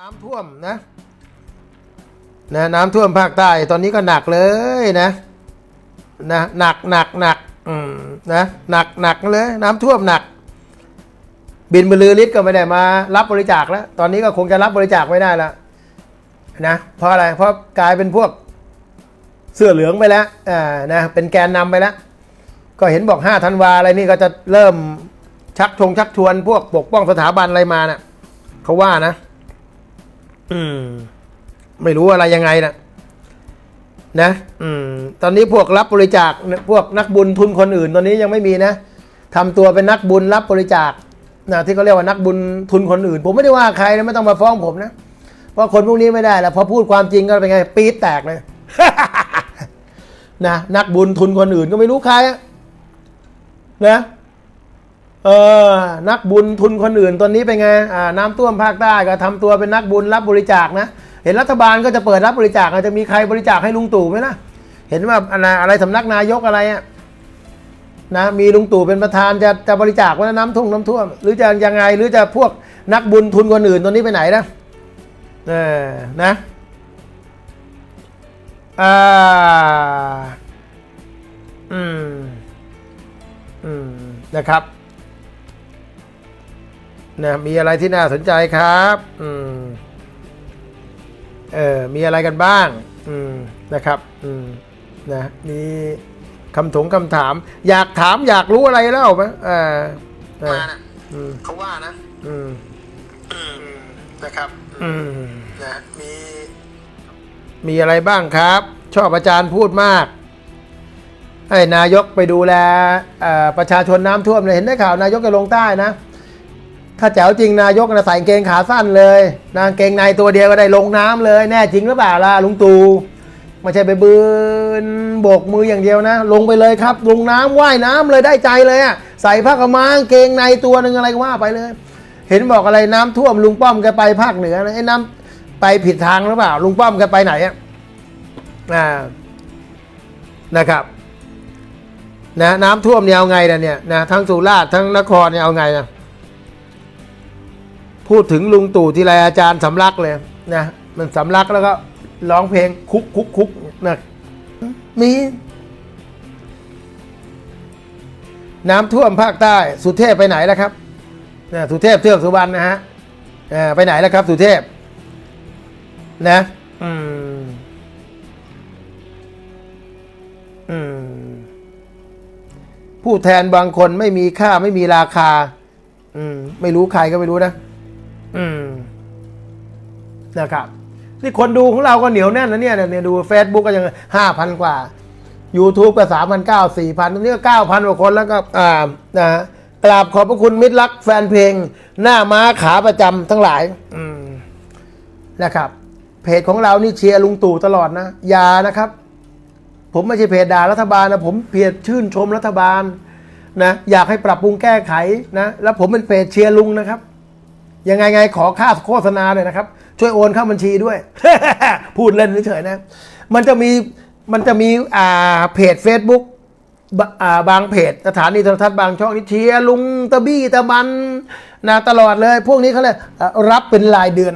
น้ำท่วมนะนะน้ำท่วมภาคใต้ตอนนี้ก็หนักเลยนะนะหนักหนักหนักอืมนะหนักหนักเลยน้ำท่วมหนัก บินบรรลือฤทธิ์ก็ไม่ได้มา รับบริจาคแล้ว ตอนนี้ก็คงจะรับบริจาคไม่ได้แล้วนะเพราะอะไรเพราะกลายเป็นพวกเสื้อเหลืองไปแล้วอ่านะเป็นแกนนำไปแล้ว ก็เห็นบอกห้าธันวาอะไรนี่ก็จะเริ่มชักชงชักชวนพวกปกป้องสถาบันอะไรมานะ่ะเขาว่านะ อืม ไม่รู้อะไรยังไงนะนะ อืม ตอนนี้พวกรับบริจาค พวกนักบุญทุนคนอื่น ตอนนี้ยังไม่มีนะทำตัวเป็นนักบุญรับบริจาคนะที่เขาเรียกว่านักบุญทุนคนอื่น ผมไม่ได้ว่าใครนะไม่ต้องมาฟ้องผมนะเพราะคนพวกนี้ไม่ได้แล้วพอพูดความจริงก็เป็นไง ปี๊ดแตกเลยนะนักบุญทุนคนอื่นก็ไม่รู้ใครอะนะ เออนักบุญทุนคนอื่นตอนนี้เป็นไงอ่าน้ำท่วมภาคใต้ก็ทำตัวเป็นนักบุญรับบริจาคนะ เห็นรัฐบาลก็จะเปิดรับบริจาคอาจจะมีใครบริจาคให้ลุงตู่ไหมนะเห็นว่าอะไรอะไรสำนักนายกอะไรอะนะมีลุงตู่เป็นประธานจะจะบริจาคว่าน้ำท่วมน้ำท่วม หรือจะยังไงหรือจะพวกนักบุญทุนคนอื่นตอนนี้ไปไหนนะเออนะอ่าอืมอืมนะครับ นะมีอะไรที่น่าสนใจครับอืมเออมีอะไรกันบ้างอืมนะครับอืมนะมีคำถงคำถาม อยากถามอยากรู้อะไรเล่าไหมเออเออมานะอืมเขาว่านะ อืมอืมนะครับ อืมนะมีมีอะไรบ้างครับ ชอบอาจารย์พูดมากให้นายกไปดูแลเอ่อประชาชนน้ำท่วมเลยเห็นได้ข่าวนายกจะลงใต้นะ ถ้าแจ๋วจริงนายกนะใส่เกงขาสั้นเลยนางเกงในตัวเดียวก็ได้ลงน้ำเลย แน่จริงหรือเปล่าล่ะลุงตู่ไม่ใช่ไปบืนโบกมืออย่างเดียวนะ ลงไปเลยครับ ลงน้ำว่ายน้ำเลยได้ใจเลยอะใส่ผ้ากำมางเกงในตัวหนึ่งอะไรก็ว่าไปเลย เห็นบอกอะไรน้ำท่วมลุงป้อมแกไปภาคเหนือนะไอ้น้ำไปผิดทางหรือเปล่า ลุงป้อมแกไปไหนอะอ่านะครับนะน้ำท่วมเนี่ยเอาไงนะเนี่ยนะทั้งสุราษฎร์ทั้งนครเนี่ยเอาไงนะ พูดถึงลุงตู่ทีไรอาจารย์สำลักเลยนะมันสำลักแล้วก็ร้องเพลงคุกคุกคุกนะมีน้ำท่วมภาคใต้สุเทพไปไหนแล้วครับนะสุเทพเทือกสุวรรณนะฮะอ่ไปไหนแล้วครับ สุเทพ นะอืมอืมผู้แทนบางคนไม่มีค่าไม่มีราคา อืม ไม่รู้ใครก็ไม่รู้นะ อืมนะครับนี่คนดูของเราก็เหนียวแน่นนะเนี่ยเนี่ยดู Facebook ก็ยังห้าพันกว่า YouTube ก็สามพันเก้าสี่พันตรงนี้ก็เก้าพันกว่าคนแล้วก็อ่านะฮะกราบขอบพระคุณมิตรรักแฟนเพลง หน้าม้าขาประจำทั้งหลาย อืมนะครับ เพจของเรานี่เชียร์ลุงตู่ตลอดนะอย่านะครับ ผมไม่ใช่เพจด่ารัฐบาลนะผมเพจชื่นชมรัฐบาลนะอยากให้ปรับปรุงแก้ไขนะ แล้วผมเป็นเพจเชียร์ลุงนะครับ ยังไงไงขอค่าโฆษณาเลยนะครับ ช่วยโอนเข้าบัญชีด้วย พูดเล่นเฉยๆนะ มันจะมีมันจะมีอ่าเพจ Facebook บอ่าบางเพจสถานีโทรทัศน์บางช่องนี่เชียร์ลุงตะบี้ตะบันนะตลอดเลย พวกนี้เขาเลยรับเป็นรายเดือน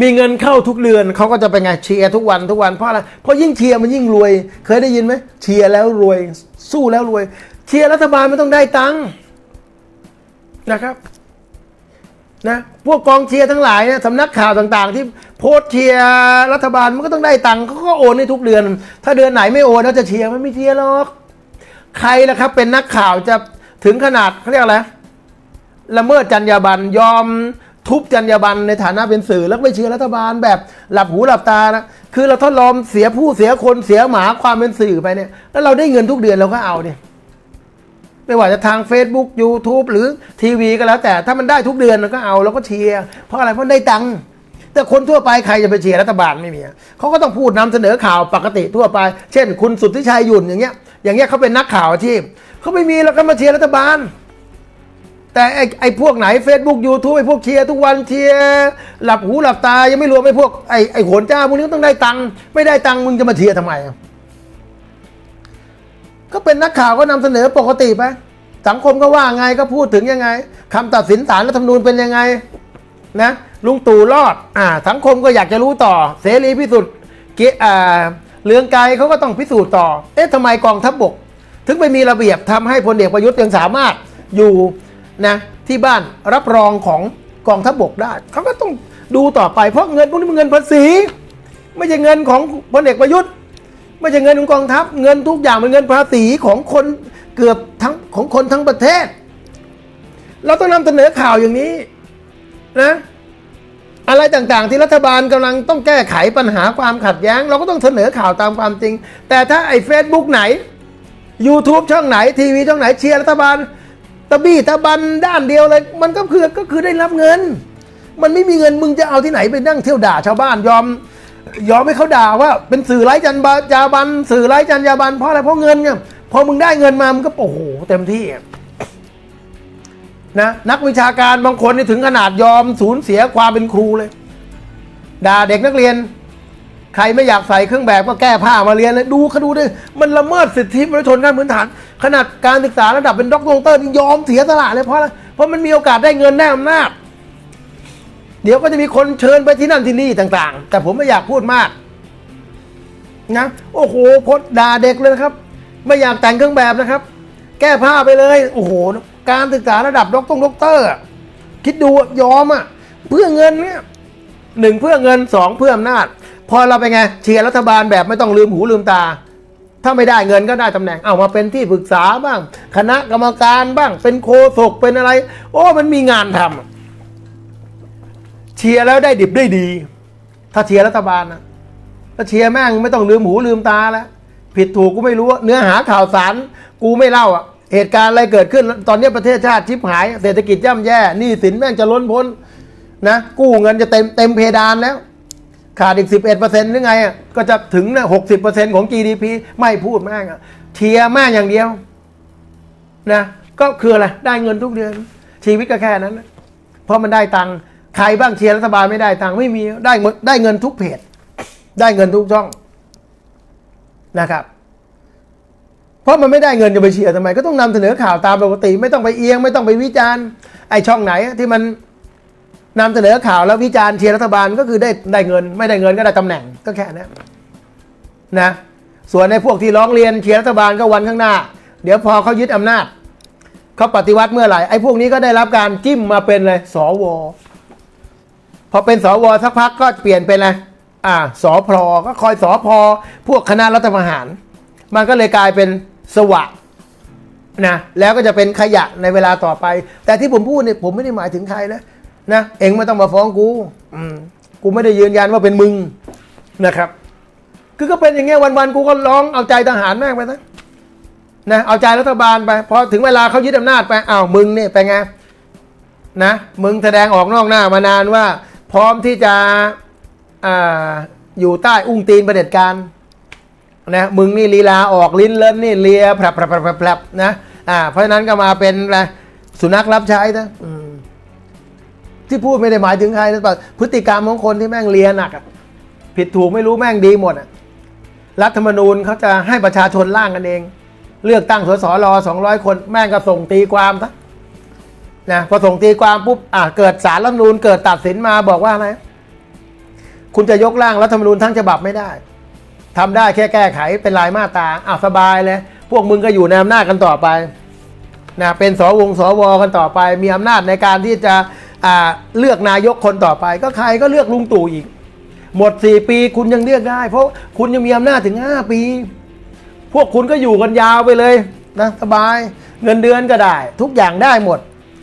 มีเงินเข้าทุกเดือนเขาก็จะไปไงเชียร์ทุกวันทุกวันเพราะอะไรเพราะยิ่งเชียร์มันยิ่งรวย เคยได้ยินไหมเชียร์แล้วรวย สู้แล้วรวย เชียร์รัฐบาลไม่ต้องได้ตังค์นะครับ นะพวกกองเชียร์ทั้งหลายเนี่ยสำนักข่าวต่างๆ ที่โพสเชียร์รัฐบาลมันก็ต้องได้ตังค์เขาก็โอนให้ทุกเดือน ถ้าเดือนไหนไม่โอนแล้วจะเชียร์มันไม่เชียร์หรอก ใครล่ะครับ เป็นนักข่าวจะถึงขนาดเขาเรียกอะไรละเมิดจรรยาบรรณยอมทุบจรรยาบรรณในฐานะเป็นสื่อแล้วไม่เชียร์รัฐบาลแบบหลับหูหลับตานะคือเราทดลองเสียผู้เสียคนเสียหมาความเป็นสื่อไปเนี่ยแล้วเราได้เงินทุกเดือนเราก็เอาเนี่ย ไม่ว่าจะทาง Facebook YouTube หรือทีวีก็แล้วแต่ถ้ามันได้ทุกเดือนเราก็เอาเราก็เชียร์เพราะอะไรเพราะได้ตังค์แต่คนทั่วไปใครจะไปเชียร์รัฐบาลไม่มีเขาก็ต้องพูดนำเสนอข่าวปกติทั่วไป เช่น คุณสุทธิชัยหยุ่นอย่างเงี้ย อย่างเงี้ยเขาเป็นนักข่าวอาชีพเขาไม่มีแล้วก็มาเชียร์รัฐบาล แต่ไอ้ไอ้พวกไหน Facebook YouTube ไอ้พวกเชียร์ทุกวันเชียร์หลับหูหลับตายังไม่รวมไอ้พวกไอ้ไอ้โหนจ้าพวกนี้ต้องได้ตังค์ไม่ได้ตังค์มึงจะมาเชียร์ทำไมอะ ก็เป็นนักข่าวก็นำเสนอปกติไปสังคมก็ว่าไงก็พูดถึงยังไงคำตัดสินศาลรัฐธรรมนูญเป็นยังไงนะลุงตู่รอดอ่าสังคมก็อยากจะรู้ต่อ เสรีพิสุทธิ์เกอ่าเรืองไกรเขาก็ต้องพิสูจน์ต่อ เอ๊ะทำไมกองทัพบกถึงไปมีระเบียบทำให้พลเอกประยุทธ์ยังสามารถอยู่นะที่บ้านรับรองของกองทัพบกได้เขาก็ต้องดูต่อไปเพราะเงินพวกนี้มันเงินภาษี ไม่ใช่เงินของพลเอกประยุทธ์ ไม่ใช่เงินของกองทัพ เงินทุกอย่างเป็นเงินภาษีของคนเกือบทั้งของคนทั้งประเทศ เราต้องนำเสนอข่าวอย่างนี้นะอะไรต่างๆ ที่รัฐบาลกำลังต้องแก้ไขปัญหาความขัดแย้ง เราก็ต้องเสนอข่าวตามความจริง แต่ถ้าไอ้เฟซบุ๊กไหน YouTube ช่องไหนทีวีช่องไหนเชียร์รัฐบาลตะบี้ตะบันด้านเดียวเลย มันก็คือก็คือได้รับเงิน มันไม่มีเงินมึงจะเอาที่ไหนไปนั่งเที่ยวด่าชาวบ้านยอม ยอมให้เขาด่าว่าเป็นสื่อไร้จันยาบันสื่อไร้จันยาบันเพราะอะไรเพราะเงินไงพอมึงได้เงินมามึงก็โอ้โหเต็มที่นะนักวิชาการบางคนนี่ถึงขนาดยอมสูญเสียความเป็นครูเลยด่าเด็กนักเรียน ใครไม่อยากใส่เครื่องแบบก็แก้ผ้ามาเรียนเลยดูเขาดูดิมันละเมิดสิทธิมนุษยชนขั้นพื้นฐาน ขนาดการศึกษาระดับเป็นด็อกเตอร์เตอร์นี่ยอมเสียสละเลยเพราะอะไรเพราะมันมีโอกาสได้เงินได้อำนาจ เดี๋ยวก็จะมีคนเชิญไปที่นั่นที่นี่ต่างๆ แต่ผมไม่อยากพูดมากนะโอ้โหพดด่าเด็กเลยนะครับ ไม่อยากแต่งเครื่องแบบนะครับ แก้ผ้าไปเลยโอ้โห การศึกษาระดับด็อกตอร์ด็อกเตอร์ คิดดูยอมอะเพื่อเงินเนี่ยหนึ่งเพื่อเงินสองเพื่ออำนาจ พอเราไปไงเชียร์รัฐบาลแบบไม่ต้องลืมหูลืมตา ถ้าไม่ได้เงินก็ได้ตำแหน่งเอามาเป็นที่ปรึกษาบ้าง คณะกรรมการบ้าง เป็นโคศกเป็นอะไร โอ้มันมีงานทำ เชียร์แล้วได้ดิบได้ดี ถ้าเชียร์รัฐบาลนะถ้าเชียร์แม่งไม่ต้องลืมหูลืมตาแล้วผิดถูกกูไม่รู้เนื้อหาข่าวสารกูไม่เล่าอะเหตุการณ์อะไรเกิดขึ้น ตอนนี้ประเทศชาติชิบหาย เศรษฐกิจย่ำแย่หนี้สินแม่งจะล้นพ้นนะกู้เงินจะเต็มเต็มเพดานแล้ว ขาดอีก 11เปอร์เซ็นต์หรือไงอะก็จะถึงนะ60เปอร์เซ็นต์ของ GDP ไม่พูดแม่งอะเชียร์แม่งอย่างเดียวนะก็คืออะไรได้เงินทุกเดือน ชีวิตก็แค่นั้น เพราะมันได้ตังค์ ใครบ้างเชียร์รัฐบาลไม่ได้ตังค์ไม่มีได้หมดได้เงินทุกเพจ ได้เงินทุกช่องนะครับ เพราะมันไม่ได้เงินจะไปเชียร์ทำไม ก็ต้องนำเสนอข่าวตามปกติ ไม่ต้องไปเอียง ไม่ต้องไปวิจารณ์ไอช่องไหนที่มันนำเสนอข่าวแล้ววิจารณ์เชียร์รัฐบาลก็คือได้ได้เงิน ไม่ได้เงินก็ได้ตำแหน่งก็แค่นั้นนะ ส่วนในพวกที่ร้องเรียนเชียร์รัฐบาลก็วันข้างหน้า เดี๋ยวพอเขายึดอำนาจเขาปฏิวัติเมื่อไหร่ไอ้พวกนี้ก็ได้รับการจิ้มมาเป็นเลยสวพ อเป็นสวสักพักก็เปลี่ยนเป็นอะไรอ่าสอพอก็คอยสอพอพวกคณะรัฐประหาร มันก็เลยกลายเป็นสวะนะแล้วก็จะเป็นขยะในเวลาต่อไป แต่ที่ผมพูดเนี่ยผมไม่ได้หมายถึงใครนะนะเองไม่ต้องมาฟ้องกูอืมกูไม่ได้ยืนยันว่าเป็นมึงนะครับ คือก็เป็นอย่างเงี้ยวันๆกูก็ร้องเอาใจทหารแม่งไปนะนะเอาใจรัฐบาลไปพอถึงเวลาเขายึดอำนาจไปอ้าวมึงเนี่ยไปไงนะมึงแสดงออกนอกหน้ามานานว่า พร้อมที่จะออยู่ใต้อุ้งตีนประเผด็จการนะมึงนี่ลีลาออกลิ้นเล่นนี่เลียแผลบแผลบแผลบนะอ่าเพราะฉะนั้นก็มาเป็นอะไรสุนัขรับใช้นะที่พูดไม่ได้หมายถึงใครนะแต่พฤติกรรมของคนที่แม่งเลียหนักผิดถูกไม่รู้แม่งดีหมดอะรัฐธรรมนูญเขาจะให้ประชาชนร่างกันเอง เลือกตั้งสสรสองร้อยคนแม่งก็ส่งตีความซะ นะพอส่งตีความปุ๊บอ่าเกิดสารรัฐมนูญเกิดตัดสินมาบอกว่าอะไรคุณจะยกร่างรัฐธรรมนูญทั้งฉบับไม่ได้ทำได้แค่แก้ไขเป็นรายมาตราอ้าวสบายเลย พวกมึงก็อยู่ในอำนาจกันต่อไปนะเป็นสวงสวกันต่อไป มีอำนาจในการที่จะอ่าเลือกนายกคนต่อไป ก็ใครก็เลือกลุงตู่อีก หมด 4 ปีคุณยังเลือกได้ เพราะคุณยังมีอำนาจถึง 5 ปี พวกคุณก็อยู่กันยาวไปเลยนะสบายเงินเดือนก็ได้ ทุกอย่างได้หมด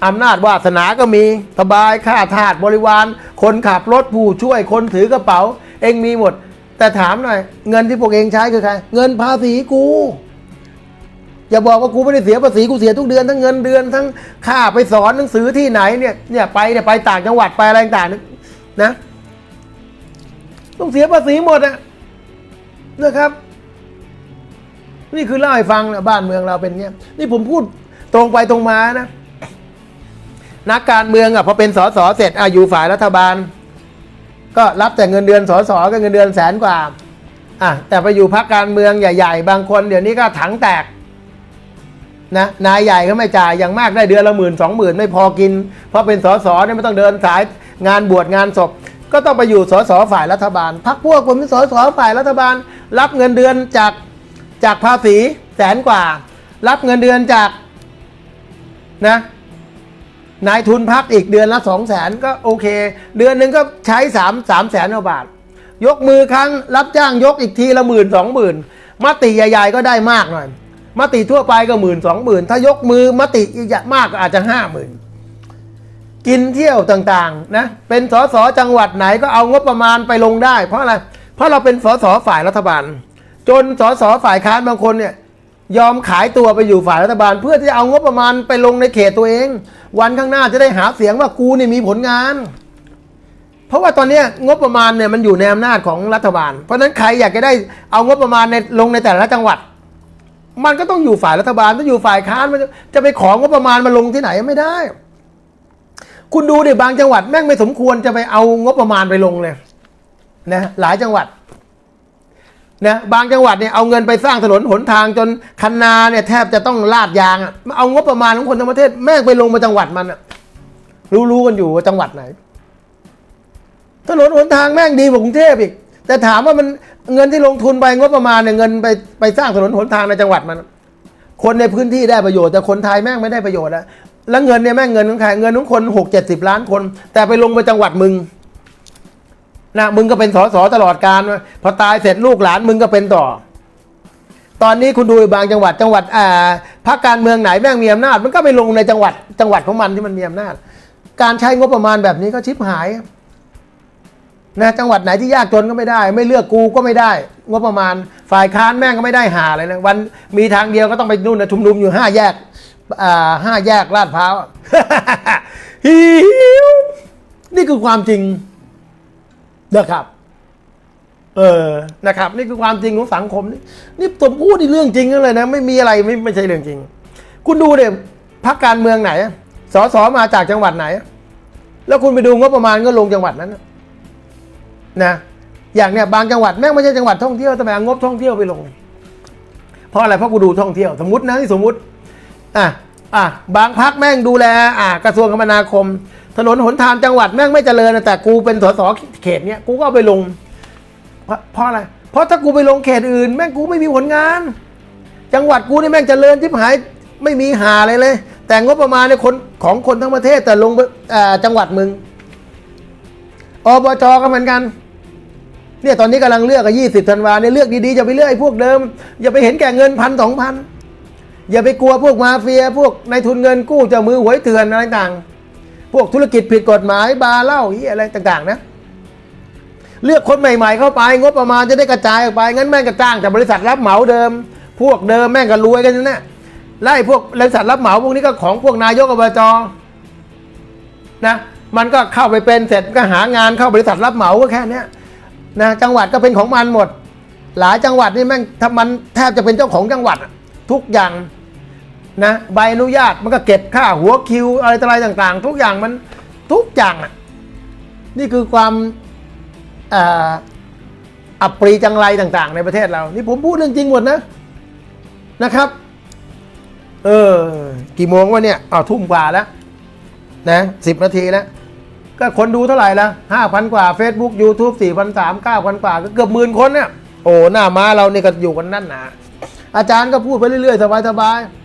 อำนาจวาสนาก็มีสบายค่าทาสบริวาร คนขับรถผู้ช่วยคนถือกระเป๋า เองมีหมด แต่ถามหน่อย เงินที่พวกเองใช้คือใครเงินภาษีกูอย่าบอกว่ากูไม่ได้เสียภาษีกูเสียทุกเดือนทั้งเงินเดือนทั้งค่าไปสอนหนังสือที่ไหนเนี่ยเนี่ยไปเนี่ยไปต่างจังหวัดไปอะไรต่างนะต้องเสียภาษีหมดอะนะครับ นี่คือเล่าให้ฟังนะบ้านเมืองเราเป็นเงี้ยนี่ผมพูดตรงไปตรงมานะ นักการเมืองอะพอเป็นสสเสร็จอะอยู่ฝ่ายรัฐบาล ก็รับแต่เงินเดือนสสก็เงินเดือนแสนกว่าอะแต่ไปอยู่พักการเมืองใหญ่ ๆ บางคนเดี๋ยวนี้ก็ถังแตกนะนายใหญ่ก็ไม่จ่ายอย่างมากได้เดือนละหมื่นสองหมื่นไม่พอกิน เพราะเป็นสสเนี่ยไม่ต้องเดินสายงานบวชงานศพ ก็ต้องไปอยู่สสฝ่ายรัฐบาลพักพวกผมเป็นสสฝ่ายรัฐบาล รับเงินเดือนจากจากภาษีแสนกว่า รับเงินเดือนจากนะ นายทุนพักอีกเดือนละสองแสนก็โอเค เดือนหนึ่งก็ใช้สามสามแสนกว่าบาท ยกมือครั้งรับจ้างยกอีกทีละหมื่นสองหมื่นมติใหญ่ๆก็ได้มากหน่อยมติทั่วไปก็หมื่นสองหมื่นถ้ายกมือมติใหญ่มากก็อาจจะห้าหมื่นกินเที่ยวต่างๆนะเป็นสสจังหวัดไหนก็เอางบประมาณไปลงได้ เพราะอะไรเพราะเราเป็นสสฝ่ายรัฐบาล จนสสฝ่ายค้านบางคนเนี่ยยอมขายตัวไปอยู่ฝ่ายรัฐบาล เพื่อที่จะเอางบประมาณไปลงในเขตตัวเอง วันข้างหน้าจะได้หาเสียงว่ากูเนี่ยมีผลงาน เพราะว่าตอนนี้งบประมาณเนี่ยมันอยู่ในอำนาจของรัฐบาล เพราะฉะนั้นใครอยากจะได้เอางบประมาณในลงในแต่ละจังหวัด มันก็ต้องอยู่ฝ่ายรัฐบาลต้องอยู่ฝ่ายค้านมันจะจะไปของบประมาณมาลงที่ไหนไม่ได้ คุณดูดิบางจังหวัดแม่งไม่สมควรจะไปเอางบประมาณไปลงเลยนะหลายจังหวัด นะบางจังหวัดเนี่ยเอาเงินไปสร้างถนนหนทางจนคันนาเนี่ยแทบจะต้องลาดยางอะมาเอางบประมาณของคนทั้งประเทศแม่งไปลงมาจังหวัดมันอะรู้ๆกันอยู่ว่าจังหวัดไหน ถนนหนทางแม่งดีกว่ากรุงเทพอีก แต่ถามว่ามันเงินที่ลงทุนไปงบประมาณเนี่ยเงินไปไปสร้างถนนหนทางในจังหวัดมัน คนในพื้นที่ได้ประโยชน์แต่คนไทยแม่งไม่ได้ประโยชน์แล้วแล้วเงินเนี่ยแม่งเงินของใครเงินของคนหกเจ็ดสิบล้านคน แต่ไปลงไปจังหวัดมึง นะมึงก็เป็นสสตลอดการพอตายเสร็จลูกหลานมึงก็เป็นต่อ ตอนนี้คุณดูบางจังหวัดจังหวัดอ่าพรรคการเมืองไหนแม่งมีอำนาจ มันก็ไปลงในจังหวัดจังหวัดของมันที่มันมีอำนาจ การใช้งบประมาณแบบนี้ก็ชิบหายนะจังหวัดไหนที่ยากจนก็ไม่ได้ ไม่เลือกกูก็ไม่ได้ งบประมาณฝ่ายค้านแม่งก็ไม่ได้หาเลยนะวันมีทางเดียวก็ต้องไปนู่นนะชุมนุมอยู่ห้าแยกอ่าห้าแยกลาดพร้าวหิวนี่คือความจริง นะครับเออนะครับ นี่คือความจริงของสังคม นี่นี่ผมพูดในเรื่องจริงนั่นเลยนะ ไม่มีอะไรไม่ไม่ใช่เรื่องจริง คุณดูเดี๋ยพรรคการเมืองไหนสสมาจากจังหวัดไหน แล้วคุณไปดูงบประมาณก็ลงจังหวัดนั้นนะอย่างเนี้ยบางจังหวัดแม่งไม่ใช่จังหวัดท่องเที่ยวแต่เอางบท่องเที่ยวไปลง เพราะอะไรเพราะกูดูท่องเที่ยว สมมตินะที่สมมติอะอะบางพักแม่งดูแล อะกระทรวงคมนาคม ถนนหนทางจังหวัดแม่งไม่เจริญนะแต่กูเป็นสสเขตเนี้ยกูก็เอาไปลงเพราะเพราะอะไร เพราะถ้ากูไปลงเขตอื่น แม่งกูไม่มีผลงาน จังหวัดกูนี่แม่งเจริญทิพหายไม่มีหาอะไรเลย แต่งบประมาณในยคนของคนทั้งประเทศแต่ลงไปอ่าจังหวัดมึงอบจก็เหมือนกันเนี่ยตอนนี้กำลังเลือกกับยี่สิบธันวาเนี่ยเลือกดีๆอย่าไปเลือกไอ้พวกเดิม อย่าไปเห็นแก่เงินพันสองพันอย่าไปกลัวพวกมาเฟียพวกในทุนเงินกู้จ้ามือหวยเถื่อนอะไรต่าง พวกธุรกิจผิดกฎหมายบาร์เหล้าเหี้อะไรต่าง ๆ นะ เลือกคนใหม่ ๆ เข้าไป งบประมาณจะได้กระจายออกไป งั้นแม่งก็จ้างแต่บริษัทรับเหมาเดิม พวกเดิมแม่งก็รวยกันนั่แหละไล่พวกบริษัทรับเหมาพวกนี้ก็ของพวกนายกอบจนะมันก็เข้าไปเป็นเสร็จก็หางานเข้าบริษัทรับเหมาก็แค่นี้นะจังหวัดก็เป็นของมันหมด หลายจังหวัดนี่แม่งถ้ามันแทบจะเป็นเจ้าของจังหวัดทุกอย่าง นะใบอนุญาตมันก็เก็บค่าหัวคิวอะไรต่ออะไรต่างๆ ทุกอย่างมันทุกอย่างอะนี่คือความอับปรีจังไรต่าง ๆ ในประเทศเรา นี่ผมพูดเรื่องจริงหมดนะนะครับ เออ กี่โมงวะเนี่ยอ้าวทุ่มกว่าแล้วนะสิบนาทีแล้ว ก็คนดูเท่าไหร่ละห้าพันกว่า Facebook YouTube สี่พันสามเก้าพันกว่า ก็เกือบหมื่นคนเนี่ย โอ้ หน้าม้าเรานี่ก็อยู่กันนั่นหนาอาจารย์ก็พูดไปเรื่อย ๆ สบายๆ